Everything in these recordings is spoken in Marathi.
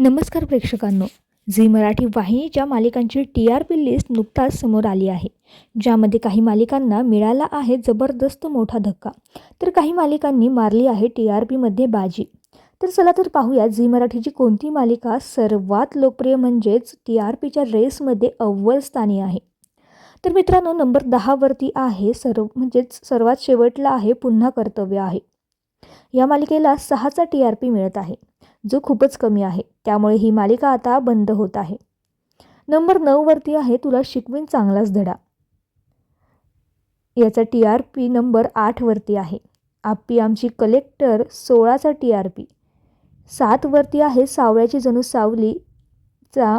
नमस्कार प्रेक्षकांनो. झी मराठी वाहिनीच्या मालिकांची टी आर पी लिस्ट नुकताच समोर आली आहे. ज्यामध्ये काही मालिकांना मिळाला आहे जबरदस्त मोठा धक्का. तर काही मालिकांनी मारली आहे टी आर पीमध्ये बाजी. तर चला तर पाहूया झी मराठीची कोणती मालिका सर्वात लोकप्रिय म्हणजेच टी आर पीच्या रेसमध्ये अव्वल स्थानी आहे. तर मित्रांनो नंबर दहावरती आहे सर्व म्हणजेच सर्वात शेवटला आहे पुन्हा कर्तव्य आहे. या मालिकेला सहाचा टी आर पी मिळत आहे जो खूपच कमी आहे. त्यामुळे ही मालिका आता बंद होत आहे. नंबर नऊवरती आहे तुला शिकवीन चांगलाच धडा. याचा टी आर पी नंबर आठवरती आहे. आप्पी आमची कलेक्टर सोळाचा टी आर पी. सातवरती आहे सावळ्याची जणू सावलीचा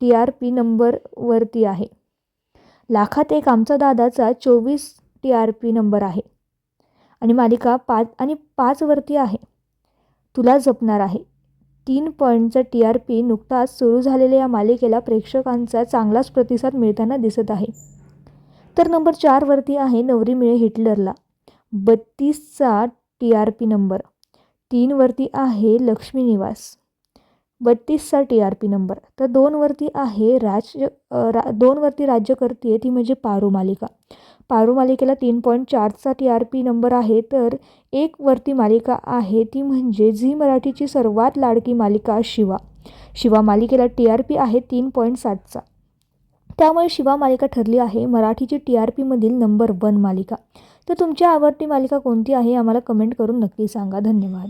टी आर पी नंबरवरती आहे. लाखात एक आमचा दादाचा चोवीस टी आर पी नंबर आहे. आणि मालिका पाच आणि पाचवरती आहे. तुला जपणार आहे. तीन पॉईंटचा टी आर पी नुकताच सुरू झालेल्या या मालिकेला प्रेक्षकांचा चांगलाच प्रतिसाद मिळताना दिसत आहे. तर नंबर चारवरती आहे नवरी मिळे हिटलरला. बत्तीसचा टी आर पी नंबर. तीनवरती आहे लक्ष्मी निवास. बत्तीसचा टी आर पी नंबर. तर दोनवरती आहे राज रा दोनवरती राज्य करते ती म्हणजे पारू मालिका. पारू मालिकेला तीन पॉईंट चारचा टी आर पी नंबर आहे. तर एक वरती मालिका आहे. ती म्हणजे झी मराठीची सर्वात लाडकी मालिका शिवा. शिवा मालिकेला टी आर पी आहे तीन पॉईंट सातचा त्यामुळे शिवा मालिका ठरली आहे मराठीची टी आर पीमधील नंबर वन मालिका. तर तुमची आवडती मालिका कोणती आहे? आम्हाला कमेंट करून नक्की सांगा. धन्यवाद.